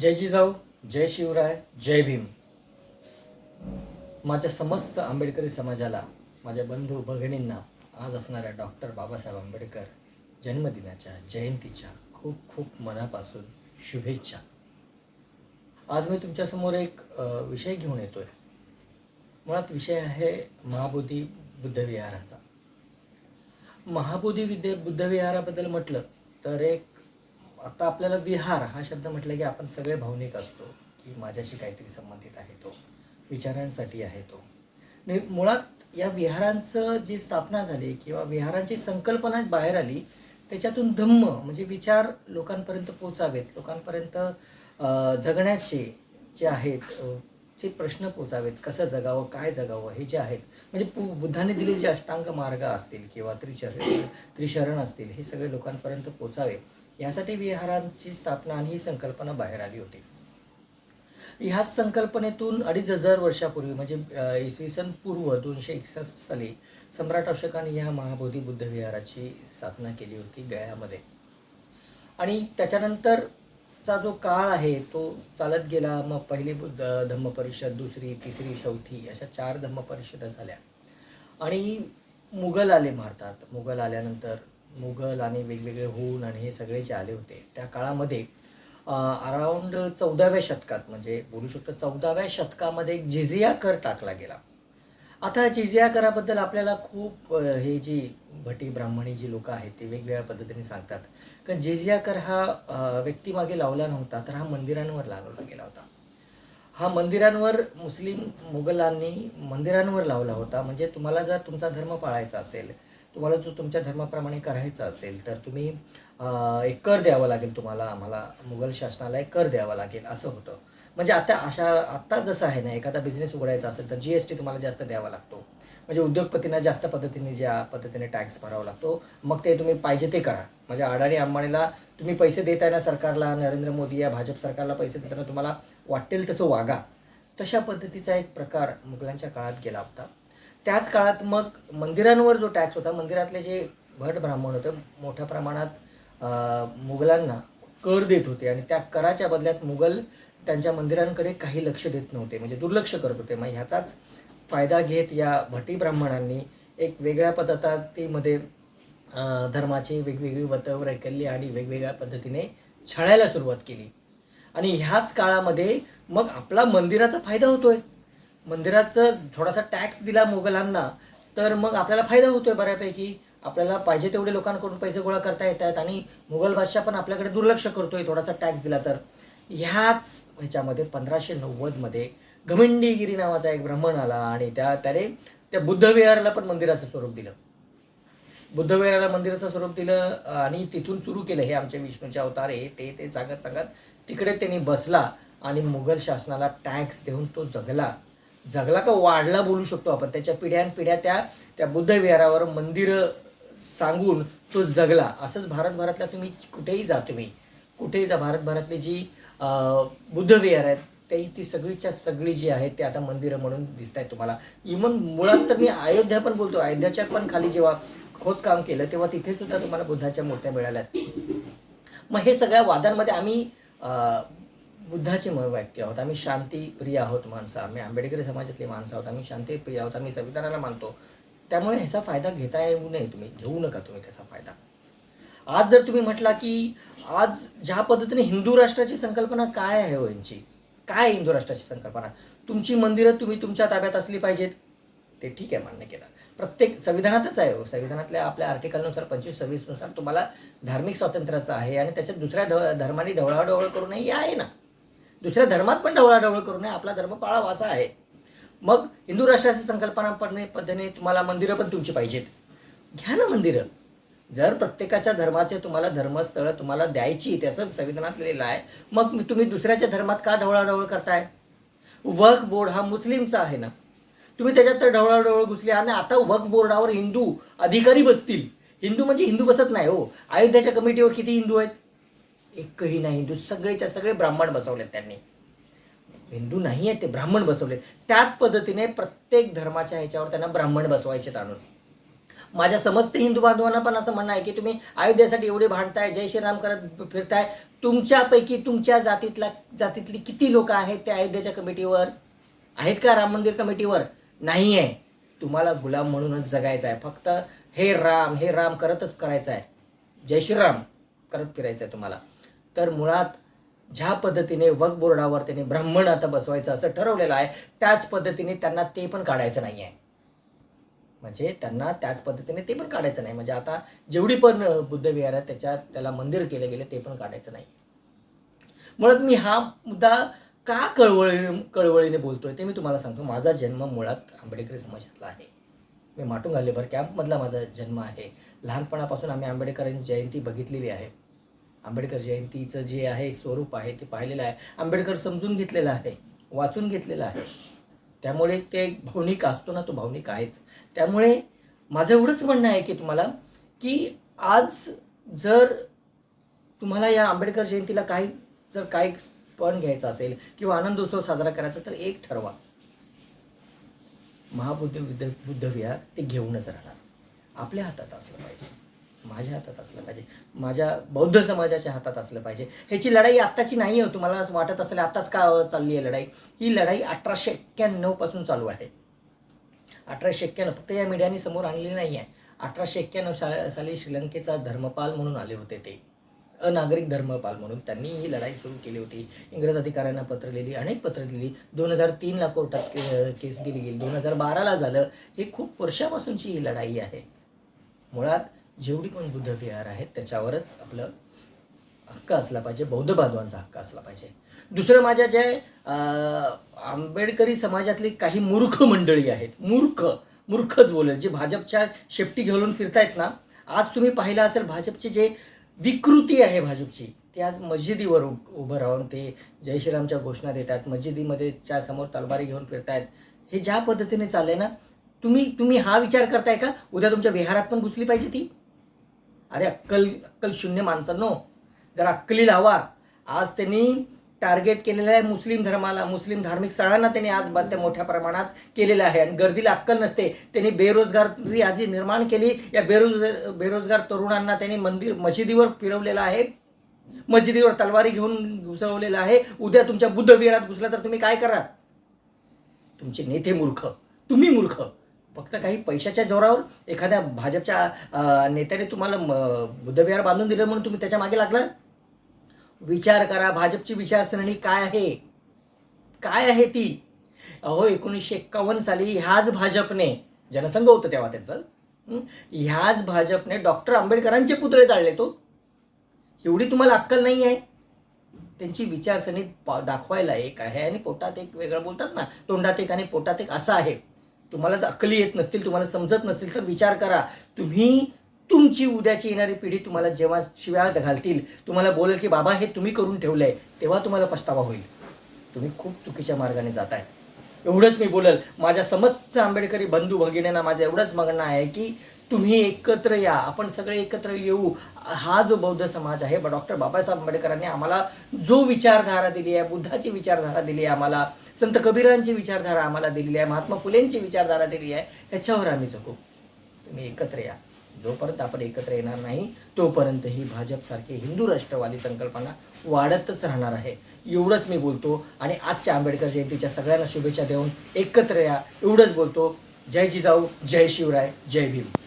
जय जिजाऊ जय शिवराय जय भीम. माझ्या समस्त आंबेडकरी समाजाला माझ्या बंधू भगिनींना आज असणाऱ्या डॉक्टर बाबासाहेब आंबेडकर जन्मदिनाच्या जयंतीच्या खूप खूप मनापासून शुभेच्छा. आज मी तुमच्यासमोर एक विषय घेऊन येतोय. मुळात विषय आहे महाबोधी बुद्धविहाराचा. महाबोधी विद्या बुद्धविहाराबद्दल म्हटलं तर एक आता आपल्याला विहार हा शब्द म्हटलं की आपण सगळे भावनिक असतो की माझ्याशी काहीतरी संबंधित आहे तो विचारांसाठी आहे तो. आणि मुळात या विहारांचं जी स्थापना झाली किंवा विहारांची संकल्पना बाहेर आली त्याच्यातून धम्म म्हणजे विचार लोकांपर्यंत पोचावेत लोकांपर्यंत जगण्याचे जे आहेत जे प्रश्न पोचावेत कसं जगावं काय जगावं हे जे आहेत म्हणजे पु बुद्धाने दिलेले जे अष्टांग मार्ग असतील किंवा त्रिशरण त्रिशरण असतील हे सगळे लोकांपर्यंत पोचावे यासाठी विहारांची स्थापना आणि ही संकल्पना बाहेर आली होती. ह्याच संकल्पनेतून अडीच हजार वर्षापूर्वी म्हणजे इसवी सन पूर्व दोनशे एकसष्ट साली सम्राट अशोकाने या महाबोधी बुद्ध विहाराची स्थापना केली होती गयामध्ये. आणि त्याच्यानंतरचा जो काळ आहे तो चालत गेला. मग पहिली बुद्ध धम्म परिषद दुसरी तिसरी चौथी अशा चार धम्म परिषदा झाल्या. आणि मुघल आले भारतात. मुघल आल्यानंतर मुघल आणि वेगवेगळे होऊन आणि हे सगळे जे आले होते. त्या काळामध्ये अराऊंड चौदाव्या शतकात म्हणजे बोलू शकतो चौदाव्या शतकामध्ये एक जिजिया कर टाकला गेला. आता जिजिया कराबद्दल आपल्याला खूप हे जी भटी ब्राह्मणी जी लोक आहेत ते वेगवेगळ्या पद्धतीने सांगतात. कारण जिजिया कर हा व्यक्तीमागे लावला नव्हता तर हा मंदिरांवर लावला गेला होता. हा मंदिरांवर मुस्लिम मुघलांनी मंदिरांवर लावला होता. म्हणजे तुम्हाला जर तुमचा धर्म पाळायचा असेल तुम्हाला जो तुमच्या धर्माप्रमाणे करायचा असेल तर तुम्ही एक कर द्यावा लागेल तुम्हाला आम्हाला मुघल शासनाला एक कर द्यावा लागेल असं होतं. म्हणजे आता अशा आत्ता जसं आहे ना एखादा बिझनेस उघडायचा असेल तर जी एस टी तुम्हाला जास्त द्यावा लागतो. म्हणजे उद्योगपतींना जास्त पद्धतीने ज्या पद्धतीने टॅक्स भरावा लागतो मग ते तुम्ही पाहिजे ते करा. म्हणजे अडाणी अंबानीला तुम्ही पैसे देताय ना सरकारला नरेंद्र मोदी या भाजप सरकारला पैसे देताना तुम्हाला वाटेल तसं वागा. तशा पद्धतीचा एक प्रकार मुघलांच्या काळात गेला होता. त्याच काळात मग मंदिरांवर जो टॅक्स होता मंदिरातले जे भट ब्राह्मण होते मोठ्या प्रमाणात मुघलांना कर देत होते आणि त्या कराच्या बदल्यात मुघल त्यांच्या मंदिरांकडे काही लक्ष देत नव्हते म्हणजे दुर्लक्ष करत होते. मग ह्याचाच फायदा घेत या भटी ब्राह्मणांनी एक वेगळ्या पद्धतीमध्ये धर्माची वेगवेगळी वतवर ऐकली आणि वेगवेगळ्या पद्धतीने छळायला सुरुवात केली. आणि ह्याच काळामध्ये मग आपला मंदिराचा फायदा होतोय. मंदिराचं थोडासा टॅक्स दिला मुघलांना तर मग आपल्याला फायदा होतोय बऱ्यापैकी. आपल्याला पाहिजे तेवढे लोकांकडून पैसे गोळा करता येत आहेत आणि मुघल बादशाह पण आपल्याकडे दुर्लक्ष करतोय थोडासा टॅक्स दिला तर. ह्याच ह्याच्यामध्ये पंधराशे नव्वदमध्ये घमिंडीगिरी नावाचा एक ब्राह्मण आला आणि त्या त्याने त्या बुद्धविहाराला पण मंदिराचं स्वरूप दिलं. बुद्धविहाराला मंदिराचं स्वरूप दिलं आणि तिथून सुरू केलं हे आमचे विष्णूचे अवतार हे ते ते सांगत सांगत तिकडे त्यांनी बसला आणि मुघल शासनाला टॅक्स देऊन तो जगला. जगला का वाढला बोलू शकतो आपण. त्याच्या पिढ्यान पिढ्या त्या त्या बुद्धविहारावर मंदिरं सांगून तो जगला. असंच भारतभरातला तुम्ही कुठेही जा तुम्ही. कुठेही जा भारतभरातली जी बुद्धविहार आहेत ते ती सगळीच्या सगळी जी आहेत ते आता मंदिरं म्हणून दिसत आहेत तुम्हाला. इवन मुळात तर मी अयोध्या पण बोलतो अयोध्याच्या पण खाली जेव्हा खोदकाम केलं तेव्हा तिथे सुद्धा तुम्हाला बुद्धाच्या मूर्त्या मिळाल्या मग हे सगळ्या वादांमध्ये आम्ही बुद्धाचे म- वाक्य आहोत. आम्ही शांतीप्रिय आहोत माणसं. आम्ही आंबेडकरी समाजातली माणसं आहोत. आम्ही शांतीप्रिय आहोत. आम्ही संविधानाला मानतो. त्यामुळे ह्याचा फायदा घेता येऊ नये तुम्ही. घेऊ नका तुम्ही त्याचा फायदा. आज जर तुम्ही म्हटला की आज ज्या पद्धतीने हिंदू राष्ट्राची संकल्पना काय आहे हो यांची? काय आहे हिंदू राष्ट्राची संकल्पना? तुमची मंदिरं तुम्ही तुमच्या ताब्यात असली पाहिजेत. ते ठीक आहे मान्य केलं. प्रत्येक संविधानातच आहे हो. संविधानातल्या आपल्या आर्टिकलनुसार पंचवीस सव्वीसनुसार तुम्हाला धार्मिक स्वातंत्र्याचं आहे आणि त्याच्यात दुसऱ्या ढ धर्माने ढवळाढवळ करू नये. हे आहे ना. दुसऱ्या धर्मात पण ढवळाढवळ करू नये. आपला धर्म पाळावा असा आहे. मग हिंदू राष्ट्राची संकल्पना पद्धतीने तुम्हाला मंदिरं पण तुमची पाहिजेत. घ्या ना मंदिरं. जर प्रत्येकाच्या धर्माचे तुम्हाला धर्मस्थळं तुम्हाला द्यायची त्याचं संविधानात लिहिलेलं आहे मग तुम्ही दुसऱ्याच्या धर्मात का ढवळाढवळ करताय? वक्फ बोर्ड हा मुस्लिमचा आहे ना. तुम्ही त्याच्यात तर ढवळाढवळ घुसले आणि आता वक्फ बोर्डावर हिंदू अधिकारी बसतील. हिंदू म्हणजे हिंदू बसत नाही हो. अयोध्याच्या कमिटीवर किती हिंदू आहेत? एकही नाही. हिंदू सगळेच्या सगळे ब्राह्मण बसवलेत त्यांनी. हिंदू नाही आहेत ते ब्राह्मण बसवलेत. त्याच पद्धतीने प्रत्येक धर्माच्या ह्याच्यावर त्यांना ब्राह्मण बसवायचे आणून. माझ्या समस्त हिंदू बांधवांना पण असं म्हणणं आहे की तुम्ही अयोध्येसाठी एवढे भांडताय जय श्रीराम करत फिरताय. तुमच्यापैकी तुमच्या जातीतला जातीतली किती लोक आहेत त्या अयोध्येच्या कमिटीवर? आहेत का राम मंदिर कमिटीवर? नाही आहे तुम्हाला गुलाम म्हणूनच जगायचं आहे फक्त हे राम हे राम करतच करायचं आहे जय श्रीराम करत फिरायचं आहे तुम्हाला. तर मुळात ज्या पद्धतीने वक बोर्डावर त्यांनी ब्राह्मण आता बसवायचं असं ठरवलेलं आहे त्याच पद्धतीने त्यांना ते पण काढायचं नाही आहे म्हणजे त्यांना त्याच पद्धतीने ते पण काढायचं नाही. म्हणजे आता जेवढी पण बुद्धविहार आहे त्याच्यात त्याला मंदिर केले गेले ते पण काढायचं नाही. मुळात मी हा मुद्दा का कळवळी कळवळीने बोलतोय ते मी तुम्हाला सांगतो. माझा जन्म मुळात आंबेडकरी समाजातला आहे. मी माटुंगा लेबर कॅम्पमधला माझा जन्म आहे. लहानपणापासून आम्ही आंबेडकरांची जयंती बघितलेली आहे. आंबेडकर जयंतीचं जे आहे स्वरूप आहे ते पाहिलेलं आहे. आंबेडकर समजून घेतलेलं आहे वाचून घेतलेलं आहे. त्यामुळे ते एक भावनिक असतो ना तो भावनिक आहेच. त्यामुळे माझं एवढंच म्हणणं आहे की तुम्हाला की आज जर तुम्हाला या आंबेडकर जयंतीला काही जर काही पण घ्यायचा असेल किंवा आनंदोत्सव साजरा करायचा तर एक ठरवा. महाबुद्ध बुद्ध विहार ते घेऊनच राहणार. आपल्या हातात असलं पाहिजे. माझ्या हातात असलं पाहिजे. माझ्या बौद्ध समाजाच्या हातात असलं पाहिजे. ह्याची लढाई आत्ताची नाही आहे हो, तुम्हाला वाटत असेल आत्ताच का चालली आहे लढाई? ही लढाई अठराशे एक्क्याण्णवपासून चालू आहे. अठराशे एक्क्याण्णव फक्त या मीडियाने समोर आणलेली नाही आहे अठराशे एक्क्याण्णव सा साली श्रीलंकेचा धर्मपाल म्हणून आले होते ते. अनागरिक धर्मपाल म्हणून त्यांनी ही लढाई सुरू केली होती. इंग्रज अधिकाऱ्यांना पत्र लिहिली अनेक पत्र लिहिली. दोन हजार तीनला कोर्टात के केस गेली गेली. दोन हजार बाराला झालं. हे खूप वर्षापासूनची ही लढाई आहे. मुळात जेवढी कोण बुद्ध विहार आहेत त्याच्यावरच आपलं हक्क असला पाहिजे बौद्ध बांधवांचा हक्क असला पाहिजे. दुसरं माझ्या जे आंबेडकरी समाजातली काही मूर्ख मंडळी आहेत मूर्ख मूर्खच बोलेल. जे भाजपच्या शेपटी घेऊन फिरतायत ना आज तुम्ही पाहिलं असेल भाजपची जे विकृती आहे भाजपची ते आज मस्जिदीवर उ- उभं राहून ते जय श्रीरामच्या घोषणा देतात मस्जिदीमध्ये च्या समोर तलवारी घेऊन फिरतायत. हे ज्या पद्धतीने चाललंय ना तुम्ही तुम्ही हा विचार करताय का? उद्या तुमच्या विहारात पण घुसली पाहिजे ती? अरे अक्कल अक्कल शून्य माणसांनो जरा अक्कली लावा आज त्यांनी टार्गेट केलेलं आहे मुस्लिम धर्माला. मुस्लिम धार्मिक स्थळांना त्यांनी आज बाध्य मोठ्या प्रमाणात केलेलं आहे. आणि गर्दीला अक्कल नसते. त्यांनी बेरोजगारी आजी निर्माण केली. या बेरोज बेरोजगार तरुणांना त्यांनी मंदिर मशिदीवर फिरवलेलं आहे. मशिदीवर तलवारी घेऊन घुसवलेलं आहे. उद्या तुमच्या बुद्धविहारात घुसला तर तुम्ही काय करा? तुमचे नेते मूर्ख. तुम्ही मूर्ख. फक्त काही पैशाच्या जोरावर एखाद्या भाजपच्या नेत्याने तुम्हाला म- बुद्धविहार बांधून दिलं म्हणून तुम्ही त्याच्यामागे लागला? विचार करा भाजपची विचारसरणी काय आहे? काय आहे ती? अहो एकोणीसशे एक्कावन्न साली ह्याच भाजपने जनसंघ होतं तेव्हा त्याचं ह्याच भाजपने डॉक्टर आंबेडकरांचे पुतळे जाळले तो. एवढी तुम्हाला अक्कल नाही आहे? त्यांची विचारसरणी पा- दाखवायला एक आहे आणि पोटात एक वेगळं बोलतात ना तोंडात एक आणि पोटात एक असं आहे. तुम्हाला जर अक्कली येत नसतील तुम्हाला समजत नसतील तर विचार करा. तुम्ही तुमची उद्याची येणारी पिढी तुम्हाला जेव्हा शिव्याळ घालतील तुम्हाला बोलेल की बाबा हे तुम्ही करून ठेवलंय तेव्हा तुम्हाला पछतावा होईल. तुम्ही खूप चुकीच्या मार्गाने जात आहे एवढंच मी बोलल. माझ्या समस्त आंबेडकरी बंधू भगिनींना माझं एवढंच मागणं आहे की तुम्ही एकत्र या आपण सगळे एकत्र येऊ. हा जो बौद्ध समाज आहे डॉक्टर बाबासाहेब आंबेडकरांनी आम्हाला जो विचारधारा दिली आहे बुद्धाची विचारधारा दिली आहे आम्हाला संत कबीरांची विचारधारा आम्हाला दिलेली आहे महात्मा फुलेंची विचारधारा दिली आहे ह्याच्यावर आम्ही जगू. तुम्ही एकत्र या. जोपर्यंत आपण एकत्र येणार नाही तोपर्यंत ही भाजपसारखी हिंदू राष्ट्रवादी संकल्पना वाढतच राहणार आहे. एवढंच मी बोलतो आणि आजच्या आंबेडकर जयंतीच्या सगळ्यांना शुभेच्छा देऊन एकत्र या. एवढंच बोलतो. जय जिजाऊ जय शिवराय जय भीम.